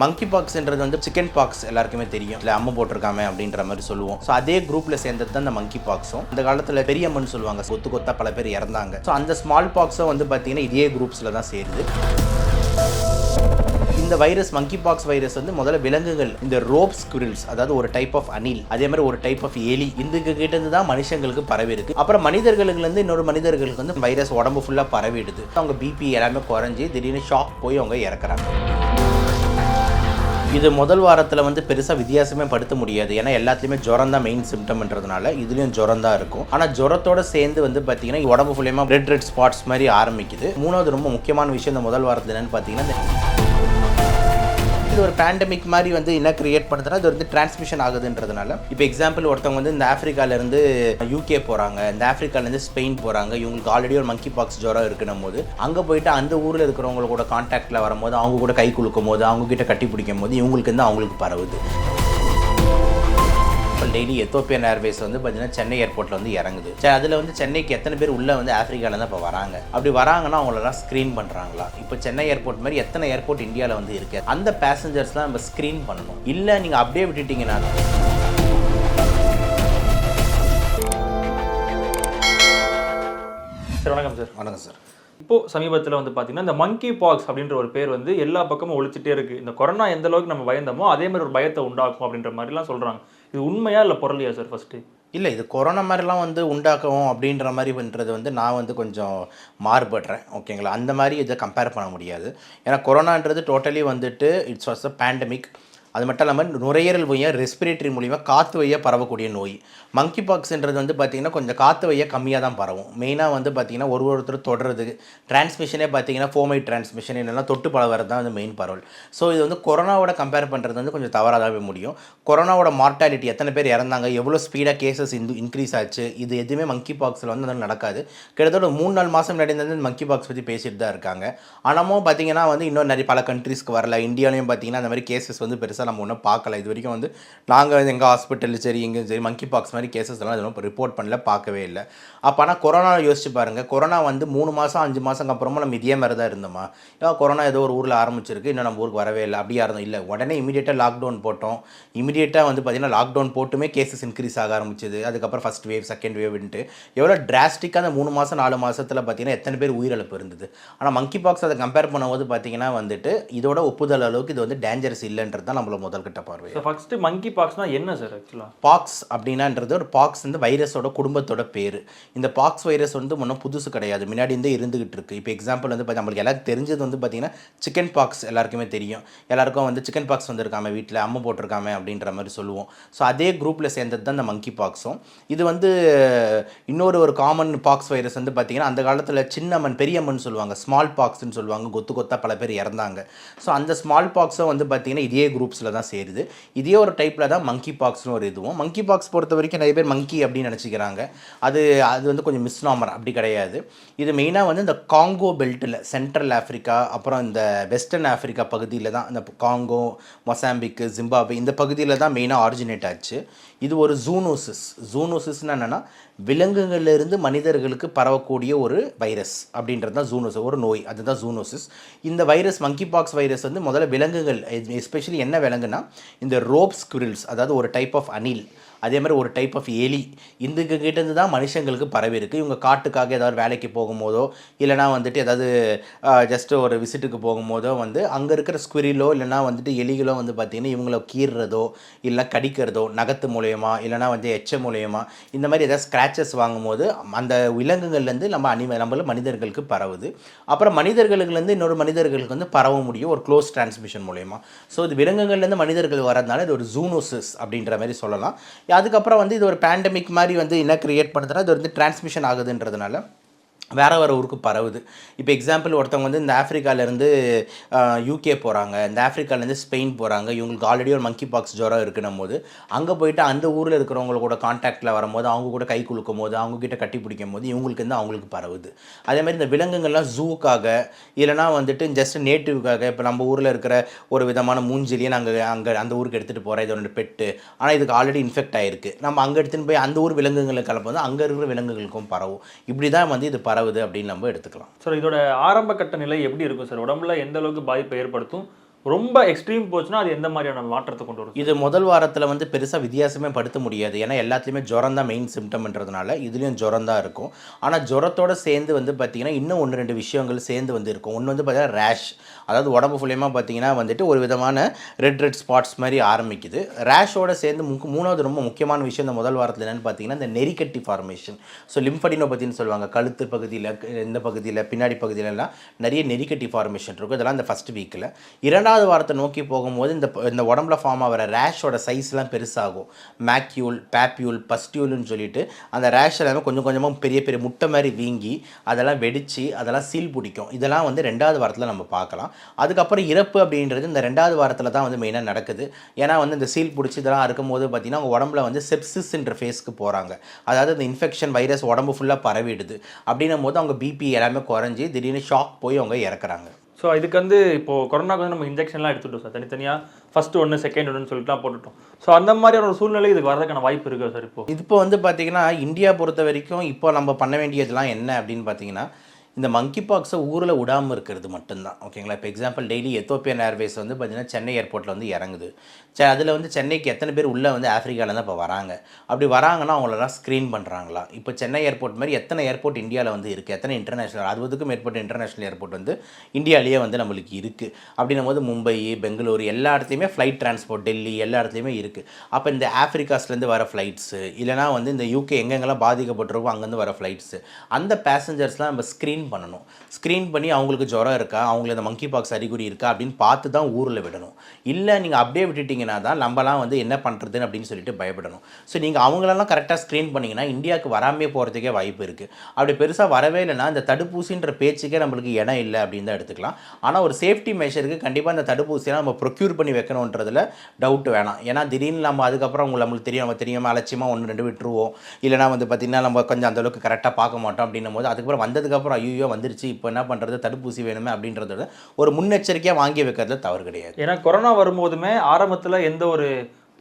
மங்கி பாக்ஸ்ன்றது வந்து chicken box எல்லாருக்குமே தெரியும். இல்லை அம்மை போட்டிருக்காம அப்படின்ற மாதிரி சொல்லுவோம். ஸோ அதே குரூப்பில் சேர்ந்தது தான் இந்த மங்கி பாக்ஸும் இந்த காலத்தில் பெரிய அம்மன் சொல்லுவாங்க. கொத்து கொத்தா பல பேர் இறந்தாங்க. ஸோ அந்த ஸ்மால் பாக்ஸும் வந்து பார்த்தீங்கன்னா இதே குரூப்ஸில் தான் சேருது. இந்த வைரஸ் மங்கி பாக்ஸ் வைரஸ் வந்து முதல்ல விலங்குகள் இந்த ரோப் ஸ்குரில்ஸ் அதாவது ஒரு டைப் ஆஃப் அணில் அதே மாதிரி ஒரு டைப் ஆஃப் எலி இந்த கிட்ட இருந்து தான் மனுஷங்களுக்கு பரவி இருக்கு அப்புறம் மனிதர்களுக்கு இருந்து இன்னொரு மனிதர்களுக்கு வந்து வைரஸ் உடம்பு ஃபுல்லாக பரவிடுது. அவங்க பிபி எல்லாமே குறைஞ்சி திடீர்னு ஷாக் போய் அவங்க இறக்குறாங்க. இது முதல் வாரத்தில் வந்து பெருசாக வித்தியாசமே படுத்த முடியாது. ஏன்னா எல்லாத்துலேயுமே ஜுரம் தான் மெயின் சிம்டம்ன்றதுனால இதுலேயும் ஜுரம் தான் இருக்கும். ஆனால் ஜுரத்தோட சேர்ந்து வந்து பார்த்தீங்கன்னா உடம்பு ஃபுல்லியமாக ரெட் ரெட் ஸ்பாட்ஸ் மாதிரி ஆரம்பிக்குது. மூணாவது ரொம்ப முக்கியமான விஷயம் இந்த முதல் வாரத்தில் என்னன்னு பார்த்தீங்கன்னா இது ஒரு பேண்டமிக் மாதிரி வந்து என்ன கிரியேட் பண்ணுதுன்னா இது வந்து டிரான்ஸ்மிஷன் ஆகுதுன்றதுனால. இப்போ எக்ஸாம்பிள் ஒருத்தவங்க வந்து இந்த ஆஃப்ரிக்காலேருந்து யூகே போகிறாங்க இந்த ஆஃப்ரிக்காலேருந்து ஸ்பெயின் போகிறாங்க இவங்களுக்கு ஆல்ரெடி ஒரு மங்கி பாக்ஸ் ஜுரம் இருக்குன்னும் போது அங்கே போயிட்டு அந்த ஊரில் இருக்கிறவங்க கூட காண்டாக்டில் வரும்போது அவங்க கூட கை குலுக்கும் போது அவங்க கிட்ட கட்டி பிடிக்கும் போது இவங்களுக்கு வந்து அவங்களுக்கு பரவுது. இப்போ டெய்லி எத்தோப்பியன் ஏர்வேஸ் வந்து பார்த்தீங்கன்னா சென்னை ஏர்போர்ட்டில் வந்து இறங்குது. சரி அதில் வந்து சென்னைக்கு எத்தனை பேர் உள்ளே வந்து ஆஃப்ரிக்கால தான் இப்போ வராங்க. அப்படி வராங்கன்னா அவங்களெல்லாம் ஸ்க்ரீன் பண்ணுறாங்களா இப்போ சென்னை ஏர்போர்ட் மாதிரி எத்தனை ஏர்போர்ட் இந்தியாவில் வந்து இருக்குது அந்த பேசஞ்சர்ஸ்லாம் நம்ம ஸ்க்ரீன் பண்ணணும். இல்லை நீங்கள் அப்படியே விட்டுட்டீங்கன்னா சார் வணக்கம் சார். வணக்கம் சார். இப்போ சமீபத்தில் வந்து பார்த்தீங்கன்னா இந்த மங்கி பாக்ஸ் அப்படின்ற ஒரு பேர் வந்து எல்லா பக்கமும் ஒழிச்சிட்டே இருக்கு. இந்த கொரோனா எந்த அளவுக்கு நம்ம பயந்தோமோ அதே மாதிரி ஒரு பயத்தை உண்டாக்கும் அப்படின்ற மாதிரிலாம் சொல்றாங்க. இது உண்மையா இல்லை பொருளியா சார் ஃபஸ்ட்டு இல்லை இது கொரோனா மாதிரிலாம் வந்து உண்டாக்கும் அப்படின்ற மாதிரி பண்ணுறது வந்து நான் வந்து கொஞ்சம் மாறுபடுறேன் ஓகேங்களா அந்த மாதிரி இதை கம்பேர் பண்ண முடியாது. ஏன்னா கொரோனான்றது டோட்டலி வந்துட்டு இட்ஸ் வாஸ் அ பேண்டமிக் அது மட்டும் இல்லாமல் நுரையீரல் வழியாக ரெஸ்பிரேட்டரி மூலிமா காற்று வழியாக பரவக்கூடிய நோய். மங்கி பாக்ஸ்ன்றது வந்து பார்த்திங்கன்னா கொஞ்சம் காற்று வழியாக கம்மியாக தான் பரவும் மெயினாக வந்து பார்த்திங்கன்னா ஒரு ஒருத்தர் தொடர்றது டிரான்ஸ்மிஷனே பார்த்தீங்கன்னா ஃபோமைட் டிரான்ஸ்மிஷன் இல்லைன்னா தொட்டு பரவுறது தான் வந்து மெயின் பரவல். ஸோ இது வந்து கொரோனாவோட கம்பேர் பண்ணுறது வந்து கொஞ்சம் தவறாகவே முடியும். கொரோனாவோட மார்ட்டாலிட்டி எத்தனை பேர் இறந்தாங்க எவ்வளோ ஸ்பீடாக கேசஸ் இந்து இன்க்ரீஸ் ஆச்சு இது எதுவுமே மங்கி பாக்ஸில் வந்து அதெல்லாம் நடக்காது. கிட்டத்தட்ட மூணு நாலு மாதம் நடந்தது மங்கி பாக்ஸ் பற்றி பேசிட்டு தான் இருக்காங்க. ஆனாலும் பார்த்திங்கன்னா வந்து இன்னும் நிறைய பல கண்ட்ரீஸ்க்கு வரல. இந்தியாலையும் பார்த்தீங்கன்னா அந்த மாதிரி கேசஸ் வந்து பெருசாக நம்ம ஒன்றும் பார்க்கல. இது வரைக்கும் வந்து நாங்கள் எங்கள் ஹாஸ்பிட்டலில் சரி இங்கே சரி மங்கி பாக்ஸ் மாதிரி கேசஸ் எல்லாம் எதுவும் ரிப்போர்ட் பண்ணல பார்க்கவே இல்லை. அப்போ ஆனால் கொரோனா யோசிச்சு பாருங்கள் கொரோனா வந்து மூணு மாதம் அஞ்சு மாதம் அப்புறமா நம்ம இதே மாதிரி தான் இருந்தோமா? ஏன்னா கொரோனா ஏதோ ஒரு ஊரில் ஆரம்பிச்சிருக்கு. இன்னும் நம்ம ஊருக்கு வரவே இல்லை. அப்படியா இருந்தோம். இல்லை உடனே இமீடியட்டாக லாக்டவுன் போட்டோம். இமீடியட்டாக வந்து பார்த்திங்கன்னா லாக்டவுன் போட்டுமே கேசஸ் இன்க்ரீஸ் ஆக ஆரம்பிச்சது. அதுக்கப்புறம் ஃபஸ்ட் வேவ் செகண்ட் வேவ்ன்ட்டு எவ்வளோ டிராஸ்டிக்காக அந்த மூணு மாதம் நாலு மாதத்தில் பார்த்தீங்கன்னா எத்தனை பேர் உயிரிழப்பு இருந்தது. ஆனால் மங்கி பாக்ஸ் அதை கம்பேர் பண்ணும்போது பார்த்தீங்கன்னா வந்துட்டு இதோட ஒப்புதல் அளவுக்கு இது வந்து டேஞ்சரஸ் இல்லைன்றது தான் முதல் கிட்ட பார்வை. ஸோ ஃபர்ஸ்ட் மங்கி பாக்ஸ்னா என்ன சார் ஆக்சுவலாக பாக்ஸ் அப்படின்னான்றது ஒரு பாக்ஸ் வந்து வைரஸோட குடும்பத்தோட பேர். இந்த பாக்ஸ் வைரஸ் வந்து ஒன்றும் புதுசு கிடையாது. முன்னாடி இருந்தே இருந்துகிட்டு இருக்கு. இப்போ எக்ஸாம்பிள் வந்து நம்மளுக்கு எல்லாருக்கும் தெரிஞ்சது வந்து பார்த்தீங்கன்னா சிக்கன் பாக்ஸ் எல்லாருக்குமே தெரியும். எல்லாருக்கும் வந்து சிக்கன் பாக்ஸ் வந்திருக்காம வீட்டில் அம்மை போட்டிருக்காம அப்படின்ற மாதிரி சொல்லுவோம். ஸோ அதே குரூப்பில் சேர்ந்தது தான் இந்த மங்கி பாக்ஸும் இது வந்து இன்னொரு ஒரு காமன் பாக்ஸ் வைரஸ் வந்து பார்த்தீங்கன்னா அந்த காலத்தில் சின்னம்மன் பெரியம்மன் சொல்லுவாங்க. ஸ்மால் பாக்ஸ்னு சொல்லுவாங்க. கொத்து கொத்தா பல பேர் இறந்தாங்க. ஸோ அந்த ஸ்மால் பாக்ஸும் வந்து பார்த்தீங்கன்னா இதே குரூப்ஸில் தான் சேருது. இதே ஒரு டைப்பில் தான் மங்கி பாக்ஸ்னு ஒரு இதுவும். மங்கி பாக்ஸ் பொறுத்த வரைக்கும் நிறைய பேர் மங்கி அப்படின்னு நினச்சிக்கிறாங்க. அது அது வந்து கொஞ்சம் மிஸ்நாமர் அப்படி கிடையாது. இது மெயினாக வந்து இந்த காங்கோ பெல்ட்டில் சென்ட்ரல் ஆஃப்ரிக்கா அப்புறம் இந்த வெஸ்டர்ன் ஆஃப்ரிக்கா பகுதியில் தான் இந்த காங்கோ மொசாம்பிக்கு ஜிம்பாப்வே இந்த பகுதியில் தான் மெயினாக ஆரிஜினேட் ஆச்சு. இது ஒரு ஜூனோசிஸ் ஜூனோசிஸ்னால் என்னென்னா விலங்குகளிலிருந்து மனிதர்களுக்கு பரவக்கூடிய ஒரு வைரஸ் அப்படின்றது தான் ஜூனோசிஸ் ஒரு நோய். அதுதான் ஜூனோசிஸ் இந்த வைரஸ் மங்கி பாக்ஸ் வைரஸ் வந்து முதல்ல விலங்குகள் எஸ்பெஷலி என்ன விலங்குனா இந்த ரோப் ஸ்குரில்ஸ் அதாவது ஒரு டைப் ஆஃப் அணில் அதே மாதிரி ஒரு டைப் ஆஃப் எலி. இந்த கிட்டேருந்து தான் மனுஷங்களுக்கு பரவி இருக்கு. இவங்க காட்டுக்காக ஏதாவது வேலைக்கு போகும்போதோ இல்லைனா வந்துட்டு ஏதாவது ஜஸ்ட் ஒரு விசிட்டுக்கு போகும்போதோ வந்து அங்கே இருக்கிற ஸ்குரிலோ இல்லைனா வந்துட்டு எலிகளோ வந்து பார்த்திங்கன்னா இவங்கள கீறுறதோ இல்லை கடிக்கிறதோ நகத்து மூலயமா இல்லைனா வந்து எச்ச மூலயமா இந்த மாதிரி ஏதாவது ஸ்க்ராச்சஸ் வாங்கும்போது அந்த விலங்குகள்லேருந்து நம்ம அனிம நம்மள மனிதர்களுக்கு பரவுது. அப்புறம் மனிதர்களுக்குலேருந்து இன்னொரு மனிதர்களுக்கு வந்து பரவ முடியும் ஒரு க்ளோஸ் டிரான்ஸ்மிஷன் மூலயமா. ஸோ இது விலங்குகள்லேருந்து மனிதர்கள் வரதுனால இது ஒரு ஜூனோசிஸ் அப்படின்ற மாதிரி சொல்லலாம். அதுக்கப்புறம் வந்து இது ஒரு பேண்டமிக் மாதிரி வந்து என்ன கிரியேட் பண்ணுதுன்னா இது வந்து டிரான்ஸ்மிஷன் ஆகுதுன்றதுனால. வேறு வேறு ஊருக்கு பரவுது. இப்போ எக்ஸாம்பிள் ஒருத்தவங்க வந்து இந்த ஆஃப்ரிக்காலேருந்து யூகே போகிறாங்க இந்த ஆஃப்ரிக்காலேருந்து ஸ்பெயின் போகிறாங்க இவங்களுக்கு ஆல்ரெடி ஒரு மங்கி பாக்ஸ் ஜுரம் இருக்குன்னும் போது அங்கே போயிட்டு அந்த ஊரில் இருக்கிறவங்க கூட காண்டாக்டில் வரும்போது அவங்க கூட கை குலுக்கும் போது அவங்க கிட்ட கட்டி பிடிக்கும் போது இவங்களுக்கு வந்து அவங்களுக்கு பரவுது. அதே மாதிரி இந்த விலங்குகள்லாம் ஜூவுக்காக இல்லைனா வந்துட்டு ஜஸ்ட் நேட்டிவ்க்காக இப்போ நம்ம ஊரில் இருக்கிற ஒரு விதமான மூஞ்சிலியை நாங்கள் அங்கே அந்த ஊருக்கு எடுத்துகிட்டு போகிறோம் இது பெட்டு ஆனால் இதுக்கு ஆல்ரெடி இன்ஃபெக்ட் ஆகிருக்கு நம்ம அங்கே எடுத்துன்னு போய் அந்த ஊர் விலங்குகளை கலப்போது அங்கே இருக்கிற விலங்குகளுக்கும் பரவும். இப்படி தான் வந்து இது பரவு பரவுது அப்படின்னு நம்ம எடுத்துக்கலாம். சார் இதோட ஆரம்ப கட்ட நிலை எப்படி இருக்கும் சார்? உடம்புல எந்த அளவுக்கு பாதிப்பை ஏற்படுத்தும்? ரொம்ப எக்ஸ்ட்ரீம் போச்சுன்னா அது எந்த மாதிரியான மாற்றத்தை கொண்டு வரும்? இது முதல் வாரத்தில் வந்து பெருசாக வித்தியாசமே படுத்த முடியாது. ஏன்னா எல்லாத்துலேயுமே ஜுரம் தான் மெயின் சிம்டம்ன்றதுனால இதுலேயும் ஜுரம் தான் இருக்கும். ஆனால் ஜுரத்தோட சேர்ந்து வந்து பார்த்திங்கன்னா இன்னும் ஒன்று ரெண்டு விஷயங்கள் சேர்ந்து வந்து இருக்கும். ஒன்று வந்து பார்த்திங்கன்னா ரேஷ் அதாவது உடம்பு ஃபுல்லியமாக பார்த்தீங்கன்னா வந்துட்டு ஒரு விதமான ரெட் ரெட் ஸ்பாட்ஸ் மாதிரி ஆரம்பிக்குது. ரேஷோட சேர்ந்து முக்கு மூணாவது ரொம்ப முக்கியமான விஷயம் இந்த முதல் வாரத்தில் என்னென்னு பார்த்தீங்கன்னா இந்த நெரிக்கட்டி ஃபார்மேஷன் ஸோ லிம்ஃபடினோபதின்னு சொல்லுவாங்க. கழுத்து பகுதியில் இந்த பகுதியில் பின்னாடி பகுதியிலலாம் நிறைய நெரிக்கட்டி ஃபார்மேஷன் இருக்கும். இதெல்லாம் இந்த ஃபஸ்ட் வீக்கில் இரண்டாம் ரெண்டாவது வாரத்தை நோக்கி போகும்போது இந்த இந்த உடம்புல ஃபார்ம் ஆகிற ரேஷோட சைஸ்லாம் பெருசாகும். மேக்யூல் பேப்யூல் பஸ்டியூல்னு சொல்லிட்டு அந்த ரேஷ் எல்லாமே கொஞ்சம் கொஞ்சமாக பெரிய பெரிய முட்டை மாதிரி வீங்கி அதெல்லாம் வெடித்து அதெல்லாம் சீல் பிடிக்கும். இதெல்லாம் வந்து ரெண்டாவது வாரத்தில் நம்ம பார்க்கலாம். அதுக்கப்புறம் இறப்பு அப்படின்றது இந்த ரெண்டாவது வாரத்தில் தான் வந்து மெயினாக நடக்குது. ஏன்னா வந்து இந்த சீல் பிடிச்சி இதெல்லாம் இருக்கும்போது பார்த்திங்கன்னா அவங்க உடம்புல வந்து செப்சிஸ்ன்ற ஃபேஸ்க்கு போகிறாங்க அதாவது இந்த இன்ஃபெக்ஷன் வைரஸ் உடம்பு ஃபுல்லாக பரவிடுது. அப்படின்னும் போது அவங்க பிபி எல்லாமே குறைஞ்சி திடீர்னு ஷாக் போய் அவங்க இறக்குறாங்க. ஸோ இதுக்கு வந்து இப்போ கொரோனாக்கு வந்து நம்ம இன்ஜெக்ஷன்லாம் எடுத்துட்டோம் சார் தனித்தனியாக ஃபர்ஸ்ட் ஒன்று செகண்ட் ஒன்று சொல்லிட்டுலாம் போட்டுட்டோம். ஸோ அந்த மாதிரியான ஒரு சூழ்நிலை இதுக்கு வரதுக்கான வாய்ப்பு இருக்குது சார் இப்போ? இப்போ வந்து பார்த்தீங்கன்னா இந்தியா பொறுத்த வரைக்கும் இப்போ நம்ம பண்ண வேண்டியதெல்லாம் என்ன அப்படின்னு பார்த்தீங்கன்னா இந்த மங்கி பாக்ஸை ஊரில் விடாமல் இருக்கிறது மட்டும்தான். ஓகேங்களா இப்போ எக்ஸாம்பிள் டெய்லி எத்தோப்பியன் ஏர்வேஸ் வந்து பார்த்திங்கன்னா சென்னை ஏர்போர்ட்டில் வந்து இறங்குது. சே அதில் வந்து சென்னைக்கு எத்தனை பேர் உள்ளே வந்து ஆஃப்ரிக்காவில் தான் இப்போ வராங்க. அப்படி வராங்கன்னா அவங்களெல்லாம் ஸ்க்ரீன் பண்ணுறாங்களா இப்போ சென்னை ஏர்போர்ட் மாதிரி எத்தனை ஏர்போர்ட் இந்தியாவில் வந்து இருக்குது எத்தனை இன்டர்நேஷனல் அறுபதுக்கும் மேற்பட்ட இன்டர்நேஷனல் ஏர்போர்ட் வந்து இந்தியாவிலேயே வந்து நம்மளுக்கு இருக்குது அப்படின்னும் போது மும்பை பெங்களூர் எல்லா இடத்துலையுமே ஃப்ளைட் டிரான்ஸ்போர்ட் டெல்லி எல்லா இடத்துலையுமே இருக்குது அப்போ இந்த ஆஃப்ரிக்காஸ்லேருந்து வர ஃப்ளைட்ஸு இல்லைனா வந்து இந்த யூகே எங்கெங்கெல்லாம் பாதிக்கப்பட்டிருக்கோ அங்கேருந்து வர ஃப்ளைட்ஸு அந்த பேசஞ்சர்ஸ்லாம் நம்ம ஸ்க்ரீன் பண்ணணும். ஸ்க்ரீன் பண்ணி அவங்களுக்கு ஜுரம் இருக்கா? அவங்களுக்கு இந்த மங்கி பாக்ஸ் அறிகுறி இருக்கா? அப்படின்னு பார்த்து தான் ஊரில் விடணும். இல்லை நீங்கள் அப்படியே விட்டுட்டிங்கன்னா தான் நம்மலாம் வந்து என்ன பண்ணுறதுன்னு அப்படின்னு சொல்லிட்டு பயப்படணும். ஸோ நீங்கள் அவங்களெல்லாம் கரெக்டாக ஸ்க்ரீன் பண்ணிங்கன்னா இந்தியாவுக்கு வராமே போகிறதுக்கே வாய்ப்பு இருக்குது அப்படி பெருசாக வரவே இல்லைன்னா இந்த தடுப்பூசின்ற பேச்சுக்கே நம்மளுக்கு இடம் இல்லை அப்படின்னு தான் எடுத்துக்கலாம். ஆனால் ஒரு சேஃப்டி மெஷருக்கு கண்டிப்பாக இந்த தடுப்பூசியெல்லாம் நம்ம ப்ரொக்யூர் பண்ணி வைக்கணுன்றதில் டவுட் வேணாம். ஏன்னா திடீர்னு நம்ம அதுக்கப்புறம் உங்களுக்கு நம்மளுக்கு தெரியும். நம்ம தெரியாமல் அலட்சியமாக ஒன்று ரெண்டு விட்டுருவோம். இல்லைனா வந்து பார்த்திங்கன்னா நம்ம கொஞ்சம் அந்த அளவுக்கு கரெக்டாக பார்க்க மாட்டோம் அப்படின்னும் போது அதுக்கப்புறம் வந்ததுக்கப்புறம் ஐயோ வந்துருச்சு. இப்போ என்ன பண்ணுறது தடுப்பூசி வேணுமே அப்படின்றத ஒரு முன்னெச்சரிக்கையாக வாங்கி வைக்கிறதுல தவறு கிடையாது. ஏன்னா கொரோனா வரும்போதுமே ஆரம்பத்தில் எந்த ஒரு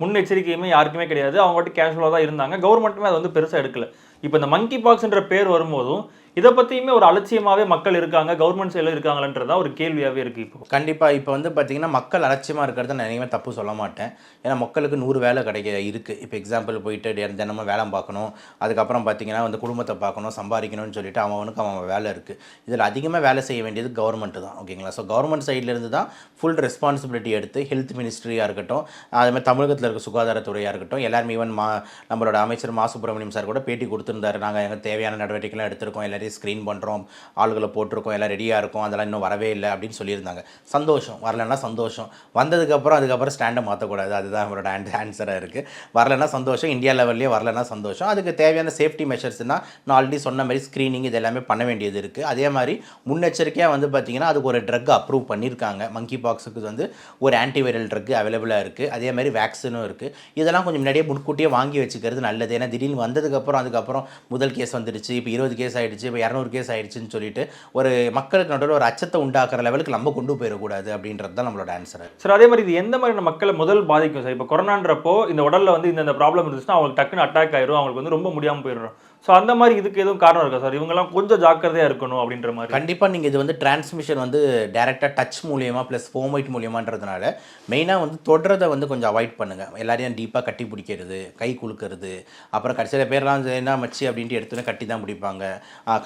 முன்னெச்சரிக்கையுமே யாருக்குமே கிடையாது. அவங்க மட்டும் கேஷுவலாக தான் இருந்தாங்க. கவர்மெண்ட்டுமே அது வந்து பெருசாக எடுக்கல. இப்போ இந்த மங்கி பாக்ஸ்ன்ற பேர் வரும்போதும் இதை பற்றியுமே ஒரு அலட்சியமாகவே மக்கள் இருக்காங்க கவர்மெண்ட் சைடில் இருக்காங்களன்றதா ஒரு கேள்வியாகவே இருக்குது இப்போ. கண்டிப்பாக இப்போ வந்து பார்த்திங்கன்னா மக்கள் அலட்சியமாக இருக்கிறத நான் எங்கேயுமே தப்பு சொல்ல மாட்டேன். ஏன்னா மக்களுக்கு நூறு வேலை கிடைக்க இருக்குது இப்போ எக்ஸாம்பிள் போயிட்டு தினமும் வேலை பார்க்கணும். அதுக்கப்புறம் பார்த்தீங்கன்னா வந்து குடும்பத்தை பார்க்கணும் சம்பாதிக்கணும்னு சொல்லிட்டு அவனுக்கு அவன் வேலை இருக்குது இதில் அதிகமாக வேலை செய்ய வேண்டியது கவர்மெண்ட் தான் ஓகேங்களா ஸோ கவர்மெண்ட் சைட்லேருந்து தான் ஃபுல் ரெஸ்பான்சிபிலிட்டி எடுத்து ஹெல்த் மினிஸ்ட்ரியாக இருக்கட்டும் அதுமாதிரி தமிழகத்தில் இருக்க சுகாதாரத்துறையாக இருக்கட்டும் எல்லாருமே ஈவன் மா நம்மளோட அமைச்சர் மா சுப்பிரமணியம் சார் கூட பேட்டி கொடுத்துருந்தாரு. நாங்கள் எங்கள் தேவையான நடவடிக்கைலாம் எடுத்திருக்கோம் நிறைய ஸ்க்ரீன் பண்ணுறோம் ஆளுகளை போட்டிருக்கோம் எல்லாம் ரெடியாக இருக்கும் அதெல்லாம் இன்னும் வரவே இல்லை அப்படின்னு சொல்லியிருந்தாங்க. சந்தோஷம் வரலன்னா சந்தோஷம். வந்ததுக்கப்புறம் அதுக்கப்புறம் ஸ்டாண்டை மாற்றக்கூடாது அதுதான் அவரோட ஆன் ஆன்சராக இருக்குது வரலன்னா சந்தோஷம் இந்தியா லெவல்லே வரலன்னா சந்தோஷம். அதுக்கு தேவையான சேஃப்டி மெஷர்ஸ்னால் நான் ஆல்ரெடி சொன்ன மாதிரி ஸ்க்ரீனிங் இது எல்லாமே பண்ண வேண்டியது இருக்குது அதே மாதிரி முன்னெச்சரிக்கையாக வந்து பார்த்திங்கன்னா அதுக்கு ஒரு ட்ரக் அப்ரூவ் பண்ணியிருக்காங்க. மங்கி பாக்ஸுக்கு வந்து ஒரு ஆன்டிவைரல் ட்ரக் அவைலபிளாக இருக்குது அதே மாதிரி வேக்சினும் இருக்குது இதெல்லாம் கொஞ்சம் முன்னாடியே முன்கூட்டியே வாங்கி வச்சுக்கிறது நல்லது. ஏன்னா திடீர்னு வந்ததுக்கப்புறம் அதுக்கப்புறம் முதல் கேஸ் வந்துடுச்சு இப்போ இருபது கேஸ் ஆகிடுச்சு ஆயிடுச்சு இப்போ இரநூறு கேஸ் ஆயிடுச்சுன்னு சொல்லிட்டு ஒரு மக்களுக்கு நடுவில் ஒரு அச்சத்தை உண்டாக்குற லெவலுக்கு நம்ம கொண்டு போயிடக்கூடாது அப்படின்றது தான் நம்மளோட ஆன்சர் சார் அதே மாதிரி இது எந்த மாதிரியான மக்களை முதல் பாதிக்கும் சார்? இப்போ கொரோனான்றப்போ இந்த உடலில் வந்து இந்த ப்ராப்ளம் இருந்துச்சுன்னா அவங்களுக்கு டக்குன்னு அட்டாக் ஆயிரும். அவங்களுக்கு வந்து ரொம்ப முடியாமல் போயிடும் ஸோ அந்த மாதிரி இதுக்கு எதுவும் காரணம் இருக்கா சார் இவங்கெல்லாம் கொஞ்சம் ஜாக்கிரதையாக இருக்கணும் அப்படின்ற மாதிரி. கண்டிப்பாக நீங்கள் இது வந்து டிரான்ஸ்மிஷன் வந்து டேரெக்டாக டச் மூலியமாக ப்ளஸ் ஃபோமைட் மூலியமான்றதுனால மெயினாக வந்து தொடுறதை வந்து கொஞ்சம் அவாய்ட் பண்ணுங்கள் எல்லாரையும் டீப்பாக கட்டி பிடிக்கிறது கை குலுக்கிறது அப்புறம் கடைசியில் பேர்லாம் என்ன மச்சி? அப்படின்ட்டு எடுத்துன்னு கட்டி தான் பிடிப்பாங்க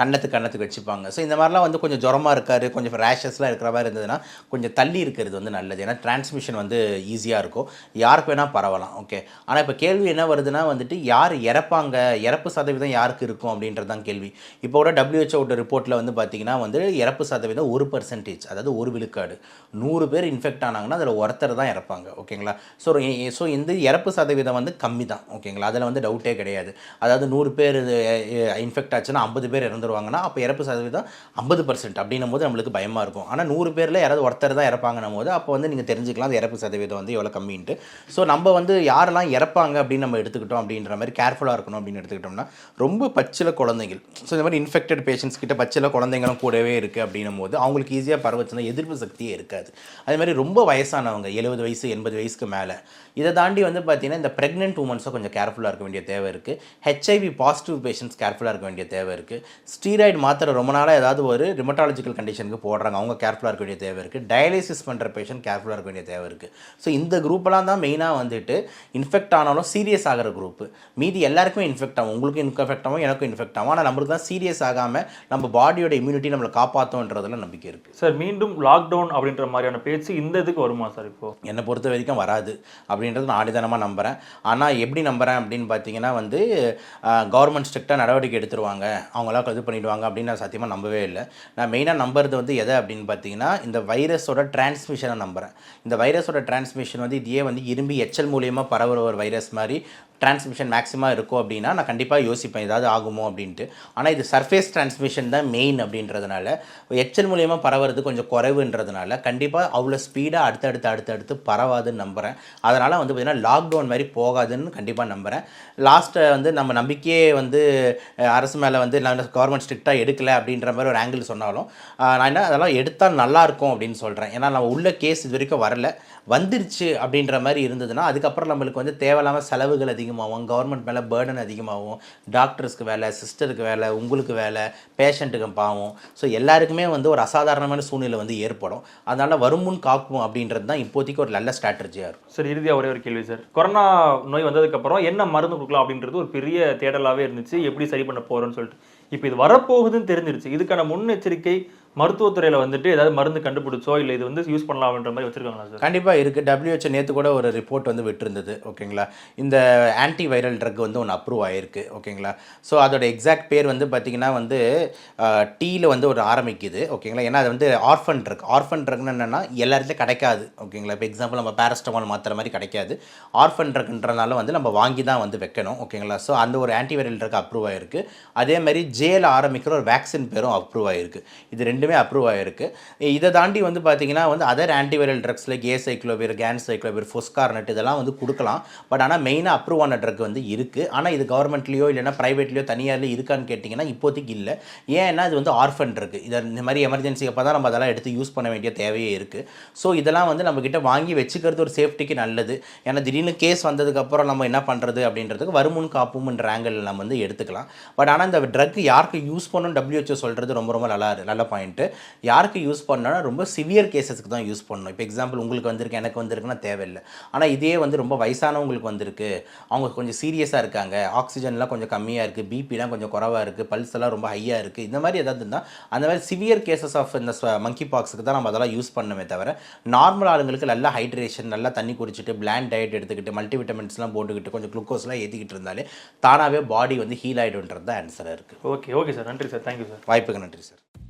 கன்னத்துக்கு கன்னத்துக்கு வச்சுப்பாங்க. ஸோ இந்த மாதிரிலாம் வந்து கொஞ்சம் ஜுரமாக இருக்காரு கொஞ்சம் ரேஷஸ்லாம் இருக்கிற மாதிரி இருந்ததுன்னா கொஞ்சம் தள்ளி இருக்கிறது வந்து நல்லது. ஏன்னா டிரான்ஸ்மிஷன் வந்து ஈஸியாக இருக்கும். யாருக்கு வேணால் பரவலாம். ஓகே ஆனால் இப்போ கேள்வி என்ன வருதுன்னா வந்துட்டு யார் இறப்பாங்க? இறப்பு சதவீதம் யார் யாருக்கு இருக்கும் அப்படின்றது தான் கேள்வி. இப்போ கூட டபிள்யூஹெச்ஓட ரிப்போர்ட்டில் வந்து பார்த்தீங்கன்னா வந்து இறப்பு சதவீதம் ஒரு பர்சன்டேஜ் அதாவது ஒரு விழுக்காடு. நூறு பேர் இன்ஃபெக்ட் ஆனாங்கன்னா அதில் ஒருத்தர் தான் இறப்பாங்க ஓகேங்களா? ஸோ ஸோ இந்த இறப்பு சதவீதம் வந்து கம்மி தான் ஓகேங்களா? அதில் வந்து டவுட்டே கிடையாது. அதாவது நூறு பேர் இன்ஃபெக்ட் ஆச்சுன்னா ஐம்பது பேர் இறந்துருவாங்கன்னா அப்போ இறப்பு சதவீதம் ஐம்பது பர்சன்ட் அப்படின்னும் போது நம்மளுக்கு பயமாக இருக்கும். ஆனால் நூறு பேரில் யாராவது ஒருத்தர் தான் இறப்பாங்கன்னும் போது அப்போ வந்து நீங்கள் தெரிஞ்சுக்கலாம் அந்த இறப்பு சதவீதம் வந்து எவ்வளோ கம்மின்ட்டு. ஸோ நம்ம வந்து யாரெல்லாம் இறப்பாங்க அப்படின்னு நம்ம எடுத்துக்கிட்டோம் அப்படின்ற மாதிரி கேர்ஃபுல்லாக இருக்கணும் அப்படின்னு எடுத்துக்கிட்டோம்னா ரொம்ப ரொம்ப பச்சில குழந்தைகள். ஸோ இந்த மாதிரி இன்ஃபெக்டட் பேஷண்ட்ஸ் கிட்ட பச்சில குழந்தைங்களும் கூடவே இருக்குது அப்படின்னும் போது அவங்களுக்கு ஈஸியாக பரவச்சுன்னா எதிர்ப்பு சக்தியே இருக்காது. அதே மாதிரி ரொம்ப வயசானவங்க எழுபது வயசு எண்பது வயசுக்கு மேலே இதை தாண்டி வந்து பார்த்தீங்கன்னா இந்த ப்ரெக்னென்ட் உமன்ஸும் கொஞ்சம் கேர்ஃபுல்லாக இருக்க வேண்டிய தேவை இருக்குது ஹெச்ஐவி பாசிட்டிவ் பேஷண்ட்ஸ் கேர்ஃபுல்லாக இருக்க வேண்டிய தேவை இருக்குது ஸ்டீராய்டு மாத்திரை ரொம்ப நாளாக ஏதாவது ஒரு ரிமட்டாலஜிக்கல் கண்டிஷனுக்கு போடுறாங்க அவங்க கேர்ஃபுல்லாக இருக்க வேண்டிய தேவை இருக்குது டயாலிசிஸ் பண்ணுற பேஷண்ட் கேர்ஃபுல்லாக இருக்க வேண்டிய தேவை இருக்குது ஸோ இந்த குரூப்பெல்லாம் தான் மெயினாக வந்துட்டு இன்ஃபெக்ட் ஆனாலும் சீரியஸ் ஆகிற குரூப் மீதி எல்லாருக்குமே இன்ஃபெக்ட் ஆகும். உங்களுக்கும் இன்ஃபெக்ட் ஆகும் எனக்கும் இன்ஃபெக்ட் ஆகும். ஆனால் நம்மளுக்கு தான் சீரியஸ் ஆகாமல் நம்ம பாடியோட இம்யூனிட்டி நம்மளை காப்பாற்றும்ன்றதுல நம்பிக்கை இருக்குது சார் மீண்டும் லாக்டவுன் அப்படின்ற மாதிரியான பேச்சு இந்த இதுக்கு வருமா சார் இப்போ? என்னை பொறுத்த வரைக்கும் வராது அப்படின்றது நான் ஆடிதனமாக நம்புகிறேன் ஆனால் எப்படி நம்புகிறேன் அப்படின்னு பார்த்தீங்கன்னா வந்து கவர்மெண்ட் ஸ்ட்ரிக்டாக நடவடிக்கை எடுத்துருவாங்க. அவங்களாம் இது பண்ணிடுவாங்க அப்படின்னு நான் சத்தியமாக நம்பவே இல்லை. நான் மெயினாக நம்புறது வந்து எதை அப்படின்னு பார்த்தீங்கன்னா இந்த வைரஸோட டிரான்ஸ்மிஷனை நம்புகிறேன் இந்த வைரஸோட டிரான்ஸ்மிஷன் வந்து இதே வந்து இரும்பி எச்சல் மூலியமாக பரவுற ஒரு வைரஸ் மாதிரி டிரான்ஸ்மிஷன் மேக்ஸிமம் இருக்கும் அப்படின்னா நான் கண்டிப்பாக யோசிப்பேன் ஏதாவது ஆகுமோ அப்படின்ட்டு. ஆனால் இது சர்ஃபேஸ் டிரான்ஸ்மிஷன் தான் மெயின் அப்படின்றதுனால எச்சல் மூலியமாக பரவுறது கொஞ்சம் குறைவுன்றதுனால கண்டிப்பாக அவ்வளோ ஸ்பீடாக அடுத்தடுத்து அடுத்தடுத்து பரவாதுன்னு நம்புகிறேன் அதனால் வந்து பார்த்திங்கன்னா லாக்டவுன் மாதிரி போகாதுன்னு கண்டிப்பாக நம்புகிறேன் லாஸ்ட்டை வந்து நம்ம நம்பிக்கையே வந்து அரசு மேலே வந்து நான் கவர்மெண்ட் ஸ்ட்ரிக்டாக எடுக்கலை அப்படின்ற மாதிரி ஒரு ஆங்கிள் சொன்னாலும் நான் என்ன அதெல்லாம் எடுத்தால் நல்லா இருக்கும் அப்படின்னு சொல்கிறேன் ஏன்னா நம்ம உள்ள கேஸ் இது வரைக்கும் வரல. வந்துருச்சு அப்படின்ற மாதிரி இருந்ததுன்னா அதுக்கப்புறம் நம்மளுக்கு வந்து தேவையில்லாமல் செலவுகள் அதிகமாகும் கவர்மெண்ட் மேலே பேர்டன் அதிகமாகும் டாக்டர்ஸ்க்கு வேலை சிஸ்டருக்கு வேலை உங்களுக்கு வேலை பேஷண்ட்டுக்கு பாவம். ஸோ எல்லாருக்குமே வந்து ஒரு அசாதாரணமான சூழ்நிலை வந்து ஏற்படும். அதனால் வருமுன் காக்கும் அப்படின்றது தான் இப்போதைக்கு ஒரு நல்ல ஸ்ட்ராட்டஜியாக இருக்கும். சார் இறுதியாக ஒரே ஒரு கேள்வி சார். கொரோனா நோய் வந்ததுக்கப்புறம் என்ன மருந்து கொடுக்கலாம் அப்படின்றது ஒரு பெரிய தேடலாகவே இருந்துச்சு. எப்படி சரி பண்ண போகிறோன்னு சொல்லிட்டு. இப்போ இது வரப்போகுதுன்னு தெரிஞ்சிருச்சு. இதுக்கான முன்னெச்சரிக்கை மருத்துவத்துறையில் வந்துட்டு ஏதாவது மருந்து கண்டுபிடிச்சோ இல்லை இது வந்து யூஸ் பண்ணலாம் அப்படின்ற மாதிரி வச்சிருக்காங்களா சார் கண்டிப்பாக இருக்குது டபிள்யூஹெச் நேற்று கூட ஒரு ரிப்போர்ட் வந்து விட்டுருந்தது. ஓகேங்களா? இந்த ஆன்டி வைரல் ட்ரக் வந்து ஒன்று அப்ரூவ் ஆகிருக்கு ஓகேங்களா? ஸோ அதோட எக்ஸாக்ட் பேர் வந்து பார்த்திங்கன்னா வந்து டீயில் வந்து ஒரு ஆரம்பிக்குது. ஓகேங்களா? ஏன்னா அது வந்து ஆர்ஃபன் ட்ரக் ஆர்ஃபன் ட்ரக்னு என்னென்னா எல்லா இடத்துலையும் கிடைக்காது. ஓகேங்களா? இப்போ எக்ஸாம்பிள் நம்ம பேரஸ்டமால் மாத்திர மாதிரி கிடைக்காது. ஆர்ஃபன் ட்ரக்ன்றனால வந்து நம்ம வாங்கி தான் வந்து வைக்கணும். ஓகேங்களா? ஸோ அந்த ஒரு ஆன்டி வைரல் ட்ரக் அப்ரூவ் ஆகிருக்கு அதே மாதிரி ஜேல ஆரம்பிக்கிற ஒரு வேக்சின் பேரும் அப்ரூவ் ஆகிருக்கு இது ரெண்டு ரெண்டுமே அப்ரூவ் ஆகிருக்கு இதை தாண்டி வந்து பார்த்தீங்கன்னா வந்து other antiviral drugs like acyclovir ganciclovir foscarnet இதெல்லாம் வந்து கொடுக்கலாம். பட் ஆனால் மெயினாக அப்ரூவ் ஆன ட்ரக் வந்து இருக்குது ஆனால் இது கவர்மெண்ட்லேயோ இல்லைனா ப்ரைவேட்லேயோ தனியார்லேயோ இருக்கான்னு கேட்டிங்கன்னா இப்போதைக்கு இல்லை. ஏன்னா இது வந்து ஆர்ஃபன் ட்ரக் இதை இந்த மாதிரி எமர்ஜென்சி அப்போ தான் நம்ம அதெல்லாம் எடுத்து யூஸ் பண்ண வேண்டிய தேவையே இருக்குது ஸோ இதெல்லாம் வந்து நம்மக்கிட்ட வாங்கி வச்சுக்கிறது ஒரு சேஃப்டிக்கு நல்லது. ஏன்னா திடீர்னு கேஸ் வந்ததுக்கப்புறம் நம்ம என்ன பண்ணுறது அப்படின்றதுக்கு வருமுன் காப்பும்ன்ற ஆங்கிள் நம்ம வந்து எடுத்துக்கலாம். பட் ஆனால் இந்த ட்ரக் யாருக்கு யூஸ் பண்ணணும் டபிள்யூஹெச்ஓ சொல்கிறது ரொம்ப ரொம்ப நல்லா நல்ல பாயிண்ட் பாயிண்ட்டு யாருக்கு யூஸ் பண்ணனா ரொம்ப சிவியர் கேசஸ்க்கு தான் யூஸ் பண்ணணும். இப்போ எக்ஸாம்பிள் உங்களுக்கு வந்திருக்கு எனக்கு வந்திருக்குன்னா தேவையில்லை. ஆனால் இதே வந்து ரொம்ப வயசானவங்களுக்கு வந்திருக்கு. அவங்க கொஞ்சம் சீரியஸாக இருக்காங்க. ஆக்சிஜன்லாம் கொஞ்சம் கம்மியாக இருக்குது பிபிலாம் கொஞ்சம் குறவாக இருக்குது பல்ஸ் எல்லாம் ரொம்ப ஹையாக இருக்குது இந்த மாதிரி ஏதாவது இருந்தால் அந்த மாதிரி சிவியர் கேசஸ் ஆஃப் இந்த மங்கி பாக்ஸுக்கு தான் நம்ம அதெல்லாம் யூஸ் பண்ணணுமே தவிர நார்மல் ஆளுங்களுக்கு நல்லா ஹைட்ரேஷன் நல்லா தண்ணி குடிச்சிட்டு பிளான் டயட் எடுத்துக்கிட்டு மல்டி விட்டமின்ஸ்லாம் போட்டுக்கிட்டு கொஞ்சம் குளுக்கோஸ்லாம் ஏற்றிக்கிட்டு இருந்தாலே தானாகவே பாடி வந்து ஹீல் ஆகிடுன்றது தான் ஆன்சராக இருக்குது ஓகே ஓகே சார் நன்றி சார் தேங்க்யூ சார் வாய்ப்புக்கு நன்றி சார்